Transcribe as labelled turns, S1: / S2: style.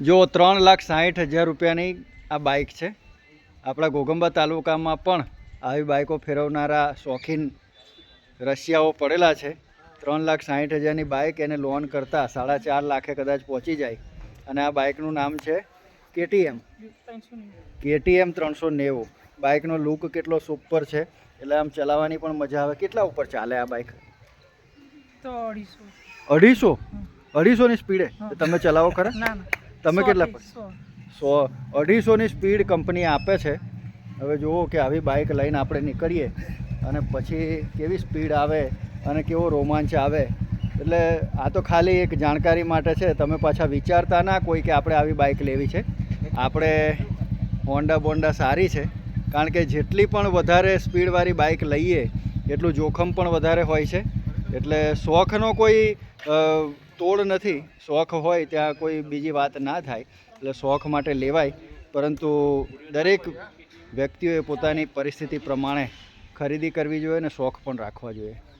S1: જો ત્રણ લાખ સાહીઠ હજાર રૂપિયાની આ બાઇક છે. આપણા ઘોગંબા તાલુકામાં પણ આવી બાઇકો ફેરવનારા શોખીન રશિયાઓ પડેલા છે. ત્રણ લાખ સાહીઠ હજારની બાઇક એને લોન કરતાં સાડા ચાર લાખે કદાચ પહોંચી જાય. અને આ બાઇકનું નામ છે કેટીએમ. કેટીએમ ત્રણસો નેવું. બાઇકનો લુક કેટલો સુપર છે. એટલે આમ ચલાવવાની પણ મજા આવે. કેટલા ઉપર ચાલે આ બાઇક?
S2: તો અઢીસો.
S1: અઢીસો? અઢીસોની સ્પીડે? તમે ચલાવો ખરા?
S2: ના ના.
S1: તમે કેટલા
S2: સો.
S1: અઢીસોની સ્પીડ કંપની આપે છે. હવે જુઓ કે આવી બાઇક લઈને આપણે નીકળીએ અને પછી કેવી સ્પીડ આવે અને કેવો રોમાંચ આવે. એટલે આ તો ખાલી એક જાણકારી માટે છે. તમે પાછા વિચારતા ના કોઈ કે આપણે આવી બાઇક લેવી છે. આપણે હોન્ડા બોન્ડા સારી છે. કારણ કે જેટલી પણ વધારે સ્પીડવાળી બાઇક લઈએ એટલું જોખમ પણ વધારે હોય છે. એટલે શોખનો કોઈ તોડ નથી, શોખ હોય ત્યાં કોઈ બીજી વાત ના થાય, એટલે શોખ માટે લેવાય, પરંતુ દરેક વ્યક્તિઓએ પોતાની પરિસ્થિતિ પ્રમાણે ખરીદી કરવી જોઈએ અને શોખ પણ રાખવા જોઈએ.